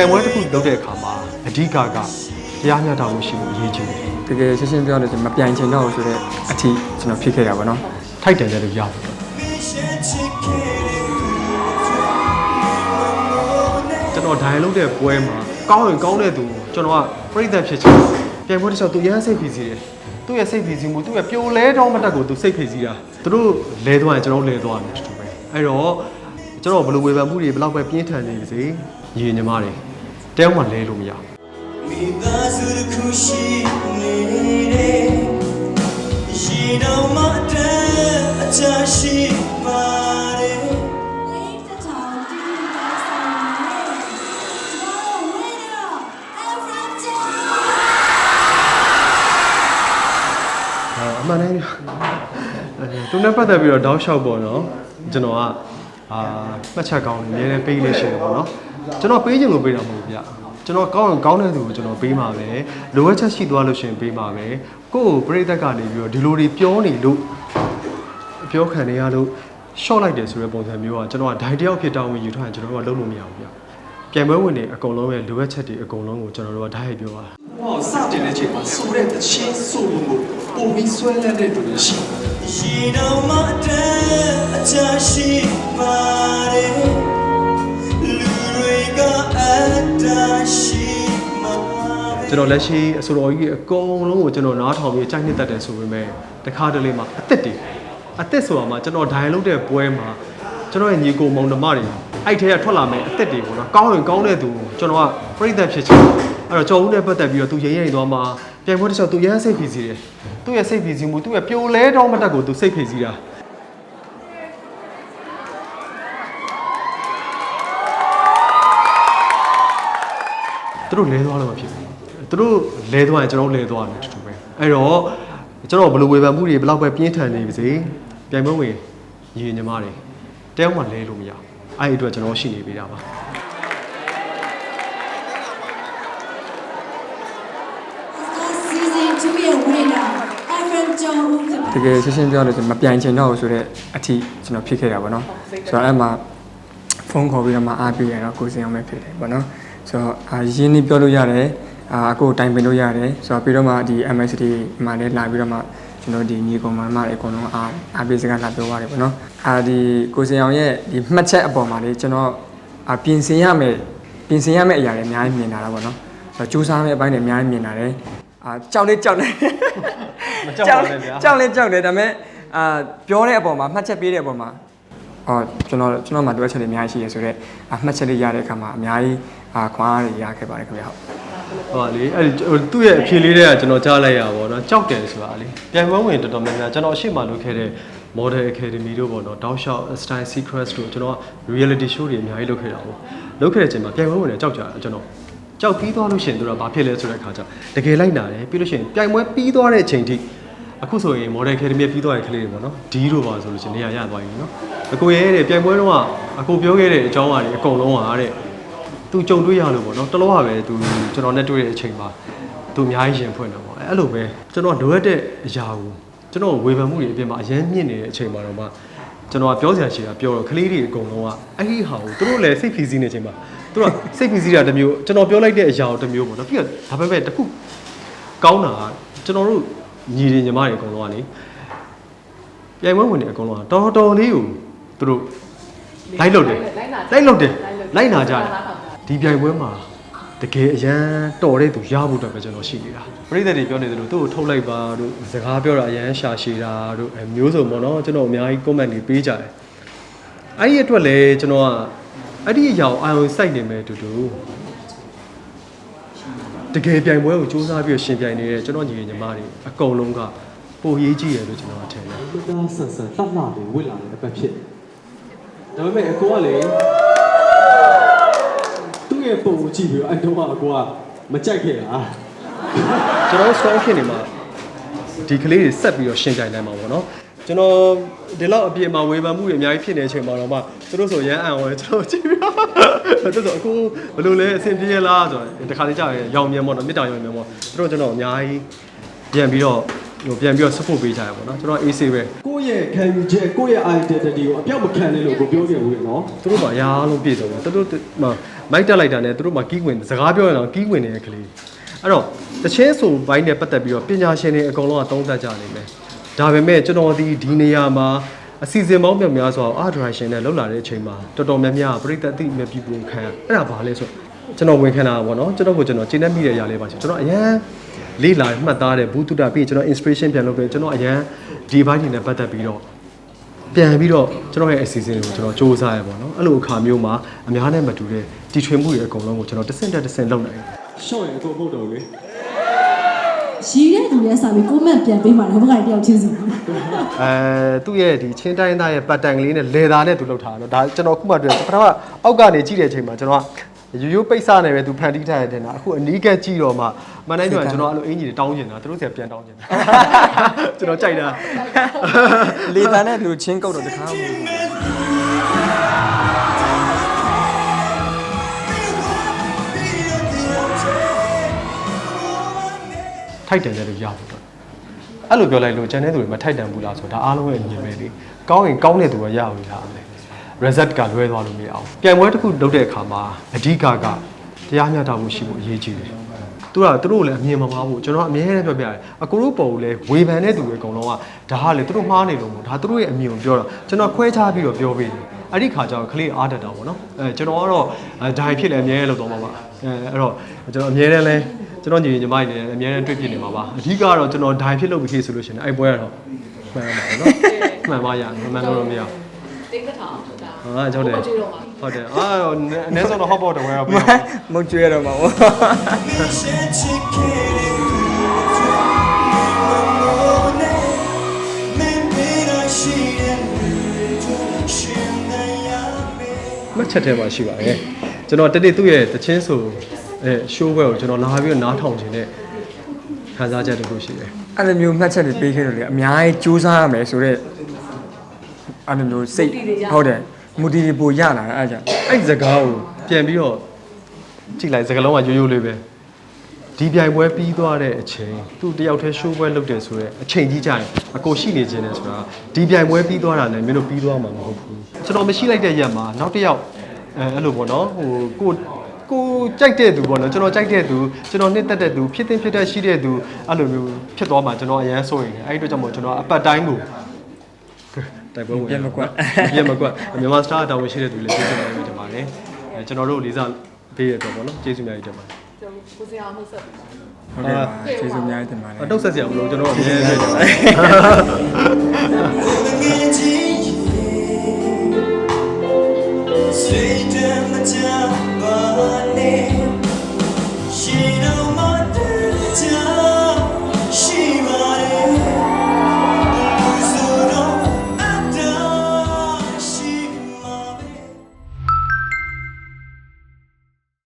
ပြိုင်ပွဲတစ်ခုလုပ်တဲ့အခါမှာအဓိကကတရားမျှတမှုရှိဖို့အရေးကြီးတယ်တကယ်ရှင်းရှင်းပြောရလို့ဆိုရင်မပြိုင်ချင်တော့ဘူးဆိုတော့အထီးကျွန်တော်ဖြစ်ခဲ့တာပေါ့နော်ထိုက်တန်တဲ့လူရဖို့ကျွန်တော်ဒိုင်လုပ်တဲ့ပွဲမှာကောင်းရင်ကောင်းတဲ့သူကိုကျွန်တော်ကပြိသက်ဖြစ်ချင်တယ်ပြိုင်ပွဲတစ်လျှောက်သူရမ်းစိတ်ဖိစီတယ်သူ့ရဲ့စိတ်ဖိစီမှုသူ့ရဲ့ပြိုလဲတော့မတက်ကိုသူစိတ်ဖိစီတာသူတို့လဲသွားရင်ကျွန်တော်လဲသွားတယ်တူတူပဲအဲ့တော့ကျွန်တော်ဘယ်လိုဝေဖန်မှုတွေဘယ်လောက်ပဲပြင်းထန်နေပါစေညီညီမတွေ တဲအောင်မှလဲလို့မရဘူးမိသားစုတစ်ခုရှိနေတဲ့ရှိတော့မှတည်းအချာရှိပါတယ် Leave the town to you guys on Tomorrow winner, Efren Jam! အဲအမှန်တမ်းအဲသူနဲ့ပတ်သက်ပြီးတော့တောက်လျှောက်ပေါ့နော်ကျွန်တော်က အာမှတ်ချက်ကောင်းတယ်အများနဲ့ပေးလို့ရှိတယ်ပေါ့နော်ကျွန်တော်ပေးချင်လို့ပေးတာမဟုတ်ဘူးဗျကျွန်တော်ကောင်းရင်ကောင်းတဲ့သူကိုကျွန်တော်ပေးမှာပဲလိုအပ်ချက်ရှိသွားလို့ရှိရင်ပေးမှာပဲကိုယ့်ကိုပြိသက်ကနေပြီးတော့ဒီလိုတွေပြောနေလို့ပြောခံနေရလို့ short လိုက်တယ်ဆိုတဲ့ပုံစံမျိုးကကျွန်တော်ကဒိုင်တယောက်ဖြစ်တောင်းဝင်ယူထားရင်ကျွန်တော်တို့ကလုပ်လို့မရဘူးဗျပြိုင်ပွဲဝင်တွေအကုန်လုံးရဲ့လိုအပ်ချက်တွေအကုန်လုံးကိုကျွန်တော်တို့ကဓာတ်ရိုက်ပြောတာဟောစတင်တဲ့ချိန်မှာဆိုတဲ့တချင်းဆိုလို့ကိုပုံပြီးဆွဲလန်းတဲ့သူတွေရှိတယ်ရှိတော့မှတည်းအချာရှိ ကျွန်တော်လက်ရှိအစိုးရကြီးအကုန်လုံးကိုကျွန်တော်နားထောင်ပြီးအကြိုက်နှစ်သက်တယ်ဆိုပေမဲ့တခါတလေမှာအသက်တွေအသက်ဆိုတာမှာကျွန်တော်ဒိုင်လုပ်တဲ့ပွဲမှာကျွန်တော်ရဲ့ညီကိုမောင်နှမတွေအဲ့ထဲကထွက်လာမယ်အသက်တွေပေါ့နော်ကောင်းရင်ကောင်းတဲ့သူကိုကျွန်တော်ကပြိသက်ဖြစ်ချင်တယ်အဲ့တော့ကြော်ဦးနဲ့ပတ်သက်ပြီးတော့သူရိမ့်ရိမ့်သွားမှာပြိုင်ပွဲတစ်ချက်သူရမ်းစိတ်ဖိစီတယ်သူ့ရဲ့စိတ်ဖိစီမှုသူ့ရဲ့ပြိုလဲတော့မတက်ကိုသူစိတ်ဖိစီတာသူတို့လဲသွားလို့မဖြစ်ဘူး သူတို့လဲသွားရင်ကျွန်တော်တို့လဲသွားတယ်တူတူပဲအဲ့တော့ကျွန်တော်ဘယ်လိုဝေဖန်မှုတွေဘယ်လောက်ပဲပြင်းထန်နေပါစေပြိုင်ပွဲဝင်ညီညီမတွေတယောက်မှလဲလို့မရဘူးအဲ့ဒီအတွက်ကျွန်တော်ရှိနေပေးတာပါ Season 2ရဲ့ winner, Efren Jam တကယ်ရှင်းရှင်းပြောရလို့ဆိုရင်မပြိုင်ချင်တော့ဘူးဆိုတော့အထီးကျွန်တော်ဖြစ်ခဲ့တာပေါ့နော်ဆိုတော့အဲ့မှာဖုန်းခေါ်ပြီးတော့မှအားပေးရတော့ကိုစင်အောင်ပဲဖြစ်တယ်ပေါ့နော်ဆိုတော့အာရင်းနှီးပြောလို့ရတယ် အာအကိုတိုင်ပင်လို့ရတယ်ဆိုတော့ပြီးတော့မှဒီ MSD မှာလည်းလာပြီးတော့မှကျွန်တော်ဒီညီကောင်မမတွေအကုန်လုံးအားအားပေးစကားလာပြောရတယ်ပေါ့နော်အာဒီကိုစင်အောင်ရဲ့ဒီမှတ်ချက်အပေါ်မှာလေကျွန်တော်အာပြင်ဆင်ရမယ်ပြင်ဆင်ရမယ့်အရာတွေအများကြီးမြင်လာတာပေါ့နော်ဆိုတော့စူးစမ်းမယ့်အပိုင်းတွေအများကြီးမြင်လာတယ်အာကြောက်လေးကြောက်နေမကြောက်ပါနဲ့ဗျာကြောက်လဲကြောက်တယ်ဒါပေမဲ့အာပြောတဲ့အပေါ်မှာမှတ်ချက်ပေးတဲ့အပေါ်မှာအော်ကျွန်တော်ကျွန်တော်မှတွေ့ချက်တွေအများကြီးရှိရဆိုတော့အမှတ်ချက်လေးရတဲ့အခါမှာအများကြီးအာခွားတွေရခဲ့ပါတယ်ခင်ဗျာဟုတ် ဟုတ်ပါလေအဲ့ဒီဟိုသူ့ရဲ့အဖြေလေးတွေကကျွန်တော်ကြားလိုက်ရပါတော့ကြောက်တယ်ဆိုတာလေပြိုင်ပွဲဝင်တော်တော်များများကျွန်တော်အရှိမလုပ်ခဲ့တဲ့ Model Academy တို့ပေါ့နော်တောက်လျှောက် Style Secrets တို့ကျွန်တော် reality show တွေအများကြီးလုပ်ခဲ့တာပေါ့လုပ်ခဲ့တဲ့အချိန်မှာပြိုင်ပွဲဝင်တွေကြောက်ကြတယ်ကျွန်တော်ကြောက်ပြီးသွားလို့ရှိရင်တို့ကဘာဖြစ်လဲဆိုတဲ့အခါကျတကယ်လိုက်နာတယ်ပြီးလို့ရှိရင်ပြိုင်ပွဲပြီးသွားတဲ့အချိန်ထိအခုဆိုရင် Model Academy ပြီးသွားတဲ့ကလေးတွေပေါ့နော်ဒီတို့ပါဆိုလို့ရှိရင်နေရာရသွားပြီနော်အကိုရဲတဲ့ပြိုင်ပွဲတော့ကအကိုပြောခဲ့တဲ့အကြောင်းအရာတွေအကုန်လုံးကတဲ့ သူကြုံတွေ့ရလို့ပေါ့နော်တလောကပဲသူကျွန်တော်နဲ့တွေ့တဲ့အချိန်မှာသူအများကြီးရင်ဖွင့်တာပေါ့အဲ့လိုပဲကျွန်တော်လိုအပ်တဲ့အရာကိုကျွန်တော်ဝေဖန်မှုတွေအပြင်မှာအရင်မြင့်နေတဲ့အချိန်မှာတော့မှကျွန်တော်ကပြောစရာရှိတာပြောတော့ကလေးတွေအကုန်လုံးကအဲ့ဒီဟာကိုသူတို့လည်းစိတ်ဖိစီးနေချိန်မှာသူတို့ကစိတ်ဖိစီးတာတစ်မျိုးကျွန်တော်ပြောလိုက်တဲ့အရာကိုတစ်မျိုးပေါ့နော်ပြီးတော့ဒါပေမဲ့တစ်ခုကောင်းတာကကျွန်တော်တို့ညီတွေညီမတွေအကုန်လုံးကလေပြိုင်ပွဲဝင်တွေအကုန်လုံးကတော်တော်လေးကိုသူတို့လိုက်လို့တယ်လိုက်လို့တယ်လိုက်နာကြတယ် ဒီပြိုင်ပွဲမှာတကယ်အရန်တော်တဲ့သူရဖို့အတွက်ပဲကျွန်တော်ရှိနေတာပရိသတ်တွေပြောနေသလိုသူ့ကိုထုတ်လိုက်ပါတို့စကားပြောတာအရန်ရှာရှည်တာတို့အဲမျိုးစုံပေါ့နော်ကျွန်တော်အများကြီး comment တွေပေးကြတယ်အဲ့ဒီအတွက်လည်းကျွန်တော်ကအဲ့ဒီအရာကိုအာရုံစိုက်နေမယ်တူတူတကယ်ပြိုင်ပွဲကိုစူးစမ်းပြီးတော့ရှင်ပြိုင်နေတဲ့ကျွန်တော်ညီညီမတွေအကုန်လုံးကပိုရေးကြည့်ရလို့ကျွန်တော်ထင်တယ်လူသားဆန်ဆန်လှလှလေးဝစ်လာတဲ့အပတ်ဖြစ်ဒါပေမဲ့အကိုကလေသူ့ ရဲ့ပုံကိုကြည့်ပြီးတော့အတော့ကအကိုကမကြိုက်ခဲ့တာကျွန်တော် strong ဖြစ်နေမှာဒီကလေးတွေဆက်ပြီးတော့ရှင်းပြနိုင်မှာပေါ့နော်ကျွန်တော်ဒီလောက်အပြင်မှာဝေဖန်မှုတွေအများကြီးဖြစ်နေတဲ့အချိန်မှာတော့မှသူတို့ဆိုရမ်းအံ့ဝင်ကျွန်တော်ကြည့်ပြီးတော့သူတို့ဆိုအခုဘယ်လိုလဲအဆင်ပြေလားဆိုတော့တခါလေးကြာရင်ရောင်မြန်ပေါ့နော်မြစ်တာရောင်မြန်ပေါ့သူတို့ကျွန်တော်အများကြီးပြန်ပြီးတော့ဟိုပြန်ပြီးတော့ support ပေးကြရပေါ့နော်ကျွန်တော် AC ပဲကိုယ့်ရဲ့ခံယူချက်ကိုယ့်ရဲ့ identity ကိုအပြောက်မခံနဲ့လို့ကိုပြောနေဘူးလေနော်သူတို့ကအရာလုံးပြည့်စုံတယ်သူတို့ မှမိုက်တက်လိုက်တာနဲ့သူတို့မှကီးဝင်စကားပြောရင်တော့ကီးဝင်နေတဲ့ကလေးအဲ့တော့တချင်းဆိုဘိုင်းနဲ့ပတ်သက်ပြီးတော့ပညာရှင်တွေအကုန်လုံးကသုံးသပ်ကြနေမယ်ဒါပေမဲ့ကျွန်တော်ဒီဒီနေရာမှာအစီအစဉ်ပေါင်းမြောက်များစွာအာဒရိုင်ရှင်နဲ့လှုပ်လာတဲ့အချိန်မှာတော်တော်များများပြိသက်တိမြပြည်ပုံခံအဲ့ဒါဘာလဲဆိုကျွန်တော်ဝင်ခံတာပေါ့နော်ကျွန်တော်ကိုကျွန်တော်ကျင်းနေမိတဲ့အရာလေးပါရှင်ကျွန်တော်အရန်လေးလာမှတ်သားတဲ့ဘူးတုဒပြီးကျွန်တော် inspiration ပြန်လုပ်တယ်ကျွန်တော်အရန်ဒီဘိုင်းတွေနဲ့ပတ်သက်ပြီးတော့ပြန်ပြီးတော့ကျွန်တော်ရဲ့အစီအစဉ်ကိုကျွန်တော်စူးစမ်းရပါတော့အဲ့လိုအခါမျိုးမှာအများနဲ့မတူတဲ့ တီထွင်မှုတွေအကုန်လုံးကိုကျွန်တော်တစ်ဆင့်တက်တစ်ဆင့်လုပ်နိုင်တယ်ရှော့ရင်အကုန်ပုတ်တော်လေရီးတဲ့သူရဲ့စာပြီးကိုမန့်ပြန်ပေးမှာတော့ဘက်ကတယောက်ချင်းစီအဲသူ့ရဲ့ဒီချင်းတိုင်းသားရဲ့ပတ်တန်ကလေးနဲ့လေသာနဲ့သူလှုပ်ထားတာတော့ဒါကျွန်တော်ခုမှတွေ့ပထမအောက်ကနေကြည့်တဲ့အချိန်မှာကျွန်တော်ကရိုးရိုးပိတ်စနဲ့ပဲသူဖန်တီးထားရတဲ့နာအခုအနီးကပ်ကြည့်တော့မှမန်တိုင်းကျော်ကျွန်တော်အဲ့လိုအင်ကြီးတွေတောင်းကျင်တာသူတို့ဆရာပြန်တောင်းကျင်တာကျွန်တော်ကြိုက်တာလေတန်နဲ့လူချင်းကုတ်တော့တခါမဟုတ်ဘူး ထိုက်တန်တဲ့လူရဖို့တော့အဲ့လိုပြောလိုက်လို့ကျန်တဲ့သူတွေမထိုက်တန်ဘူးလားဆိုတော့ဒါအားလုံးရဲ့အမြင်ပဲလေကောင်းရင်ကောင်းတဲ့သူကရအောင်ရအောင်လေ result ကလွဲသွားလို့မရအောင်ပြိုင်ပွဲတစ်ခုလုပ်တဲ့အခါမှာအဓိကကတရားမျှတမှုရှိဖို့အရေးကြီးတယ်သူကသူတို့လည်းအမြင်မမှားဘူးကျွန်တော်အမြဲတမ်းပြောပြတယ်အကူတို့ပုံကိုလည်းဝေဖန်တဲ့သူတွေအကုန်လုံးကဒါကလေသူတို့မှားနေလို့မဟုတ်ဒါသူတို့ရဲ့အမြင်ကိုပြောတာကျွန်တော်ခွဲခြားပြီးတော့ပြောပေးတယ်အဲ့ဒီခါကျတော့ခလေးအားတတ်တာပေါ့နော်အဲကျွန်တော်ကတော့ဒါဖြစ်လည်းအမြဲတမ်းလုပ်တော့မှာပါ အဲအဲ့တော့ကျွန်တော်အမြဲတမ်းလဲကျွန်တော်ညီညီမကြီးလည်းအမြဲတမ်းတွေ့ဖြစ်နေမှာပါအဓိကတော့ကျွန်တော်ဒိုင်ဖြစ်လို့ဖြစ်ဆိုလို့ရှိရင်အဲ့ပွဲကတော့မှန်ပါပါနော်မှန်ပါရမှန်လို့တော့မရဘူးတိတ်ကထောင်ဒါဟာကြောက်တယ်ဟုတ်ကြည့်တော့မှာဟုတ်တယ်အာအနည်းဆုံးတော့ဟော့ပေါ့တဝဲတော့ပြီးမုတ်ကျွဲတော့မှာပေါ့ Mission chicken ။မှတ်ချက်ထဲမှာရှိပါတယ် ကျွန်တော်တနေ့သူ့ရဲ့တချင်းဆိုအဲ show ဘွဲကိုကျွန်တော်လာပြီးတော့နားထောင်ခြင်းနဲ့ခံစားချက်တစ်ခုရှိတယ်အဲ့လိုမျိုးမှတ်ချက်တွေပေးခဲ့လို့လေအများကြီးစူးစမ်းရမယ်ဆိုတော့အဲ့လိုမျိုးစိတ်ဟုတ်တယ်မူတီတွေပိုရလာတာအဲ့ကြောင့်အဲ့ဒီစကားကိုပြန်ပြီးတော့ကြည့်လိုက်စကားလုံးကရိုးရိုးလေးပဲဒီပြိုင်ပွဲပြီးသွားတဲ့အချိန်သူတယောက်တည်း show ပွဲလုပ်တယ်ဆိုတော့အချိန်ကြီးကြရင်အကိုရှိနေခြင်းနဲ့ဆိုတာဒီပြိုင်ပွဲပြီးသွားတာလည်းမင်းတို့ပြီးသွားမှာမဟုတ်ဘူးကျွန်တော်မရှိလိုက်တဲ့ရက်မှာနောက်တစ်ယောက် အဲအဲ့လိုပေါ့နော်ဟိုကိုကိုကြိုက်တဲ့သူပေါ့နော်ကျွန်တော်ကြိုက်တဲ့သူကျွန်တော်နှစ်သက်တဲ့သူဖြစ်တင်ဖြစ်တတ်ရှိတဲ့သူအဲ့လိုမျိုးဖြစ်သွားမှာကျွန်တော်အရန်စိုးရင်အဲ့ဒီအတွက်ကြောင့်မို့ကျွန်တော်အပတ်တိုင်းကိုတိုက်ပွဲဝင်ပြန်မကွက်ပြန်မကွက်မြန်မာစတာတာဝန်ရှိတဲ့သူလည်းကျေးဇူးများကြီးတင်ပါတယ်အဲကျွန်တော်တို့လေးစားပေးရတော့ပေါ့နော်ကျေးဇူးများကြီးတင်ပါတယ်ကျွန်တော်ကိုစရာမှုဆက်ဟုတ်ကဲ့ပါကျေးဇူးအများကြီးတင်ပါတယ်အတုတ်ဆက်စရာမလိုကျွန်တော်အမြဲတမ်း 家。